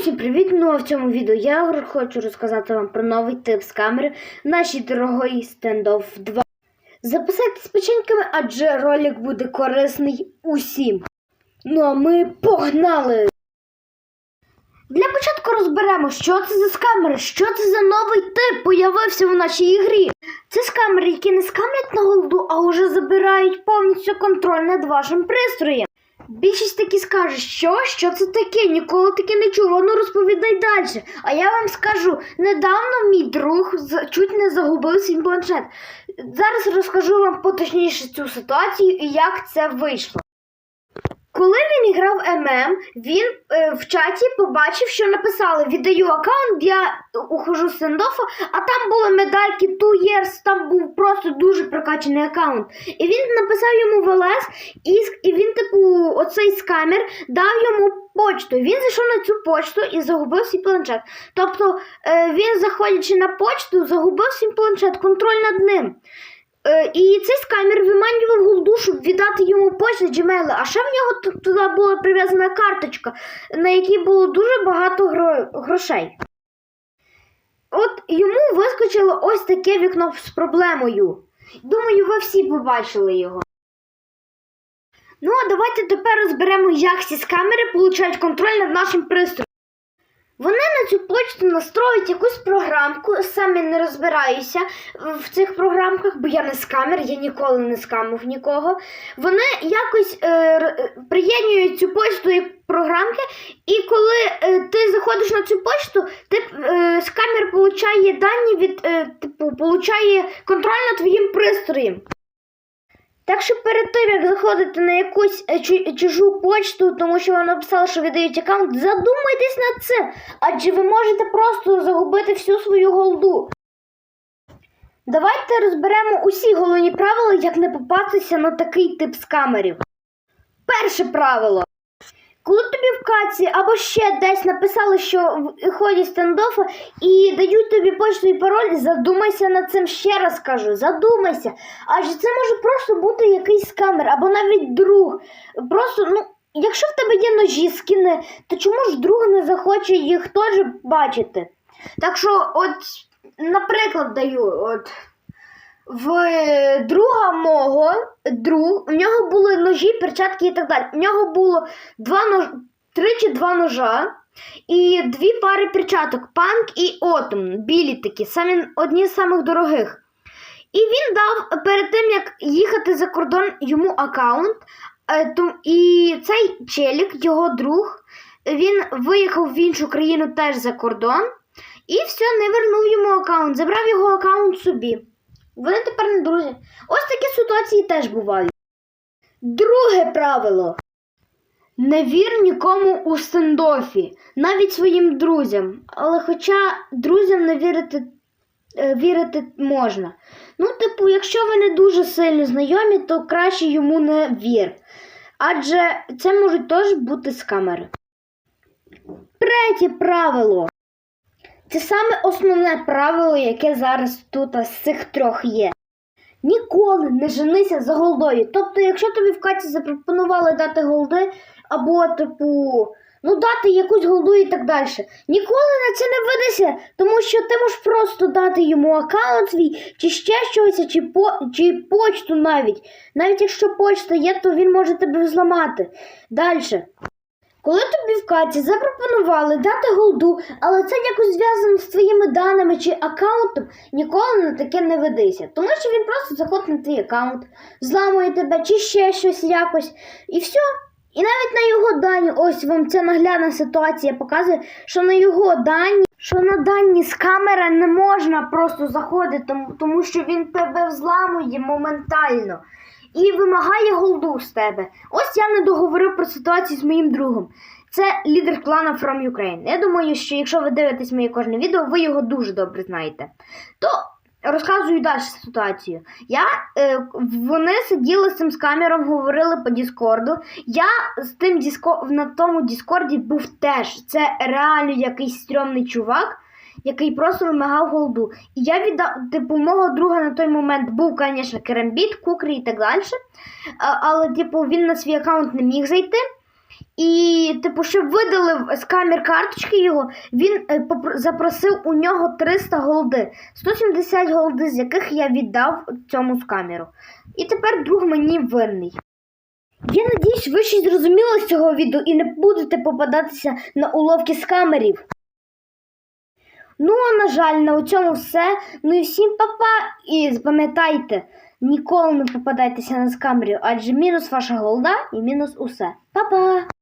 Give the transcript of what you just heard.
Усім привіт! Ну а в цьому відео я хочу розказати вам про новий тип з камери нашій дорогої стендофф 2. Записайтесь печеньками, адже ролик буде корисний усім. Ну а ми погнали! Для початку розберемо, що це за скамери, що це за новий тип появився в нашій ігрі. Це скамери, які не скамлять на голоду, а вже забирають повністю контроль над вашим пристроєм. Більшість таки скаже, що? Що це таке? Ніколи таке не чув. Ну розповідай далі. А я вам скажу, недавно мій друг чуть не загубив свій планшет. Зараз розкажу вам поточніше цю ситуацію і як це вийшло. Коли він грав ММ, він е, в чаті побачив, що написали Віддаю аккаунт, я ухожу з сендофа, а там були медальки Two Years, там був просто дуже прокачаний аккаунт. І він написав йому в і, і він, типу, оцей скамер дав йому почту. Він зайшов на цю почту і загубив свій планшет. Тобто е, він, заходячи на почту, загубив свій планшет, контроль над ним. Е, і цей скамер виманював голду, щоб віддати йому почту Gmail. А ще в нього туди була прив'язана карточка, на якій було дуже багато гро- грошей. От йому вискочило ось таке вікно з проблемою. Думаю, ви всі побачили його. Ну, а давайте тепер розберемо, як ці скамери получають контроль над нашим пристроєм. Вони на цю почту настроюють якусь програмку, саме не розбираюся в цих програмках, бо я не скамер, я ніколи не скамив нікого. Вони якось е, р- приєднують цю почту як програмки, і коли е, ти заходиш на цю почту, ти е, скамер получає дані від, е, типу, получає контроль над твоїм пристроєм. Так що перед тим, як заходити на якусь е, чужу почту, тому що вона написала, що віддають аккаунт, задумайтесь над цим, адже ви можете просто загубити всю свою голду. Давайте розберемо усі головні правила, як не попастися на такий тип скамерів. Перше правило. Коли тобі в каці або ще десь написали, що в- ходять стендофи і дають тобі почту і пароль, задумайся над цим ще раз кажу, задумайся. Адже це може просто бути якийсь скамер або навіть друг. Просто, ну, якщо в тебе є ножі, скини, то чому ж друг не захоче їх теж бачити? Так що, от, наприклад, даю, от. В друга мого друг, у нього були ножі, перчатки і так далі. У нього було два нож... три чи два ножа і дві пари перчаток панк і отом, білі такі, самі одні з самих дорогих. І він дав перед тим, як їхати за кордон йому аккаунт. е, І цей челік, його друг, він виїхав в іншу країну теж за кордон. І все, не вернув йому аккаунт, забрав його аккаунт собі. Вони тепер не друзі. Ось такі ситуації теж бувають. Друге правило. Не вір нікому у стендофі, навіть своїм друзям. Але хоча друзям не вірити, е, вірити можна. Ну, типу, якщо ви не дуже сильно знайомі, то краще йому не вір. Адже це можуть теж бути скамери. Третє правило. Це саме основне правило, яке зараз тут з цих трьох є. Ніколи не женися за голдою. Тобто, якщо тобі в каті запропонували дати голди, або, типу, ну дати якусь голду і так далі. Ніколи на це не ведися, тому що ти можеш просто дати йому аккаунт свій, чи ще щось, чи, по, чи почту навіть. Навіть якщо почта є, то він може тебе зламати. Далі. Коли тобі в каті запропонували дати голду, але це якось зв'язано з твоїми даними чи аккаунтом, ніколи на таке не ведися. Тому що він просто заходить на твій аккаунт, зламує тебе чи ще щось якось, і все. І навіть на його дані, ось вам ця наглядна ситуація показує, що на його дані, що на дані з камери не можна просто заходити, тому, що він тебе взламує моментально і вимагає голду з тебе. Ось я не договорив про ситуацію з моїм другом. Це лідер клана From Ukraine. Я думаю, що якщо ви дивитесь моє кожне відео, ви його дуже добре знаєте. То розказую далі ситуацію. Я, е, вони сиділи з цим скамером, говорили по Діскорду. Я з тим діско, на тому Діскорді був теж. Це реально якийсь стрьомний чувак який просто вимагав голду. І я віддав, типу, мого друга на той момент був, звісно, керамбіт, кукрі і так далі. Але, типу, він на свій аккаунт не міг зайти. І, типу, щоб видалив з камер карточки його, він е, запросив у нього 300 голди, 170 голди, з яких я віддав цьому скамеру. І тепер друг мені винний. Я надіюсь, ви щось зрозуміли з цього відео і не будете попадатися на уловки скамерів. Ну, а на жаль, на цьому все. Ну і всім па-па. І запам'ятайте, ніколи не попадайтеся на скамбрію, адже мінус ваша голда і мінус усе. Па-па!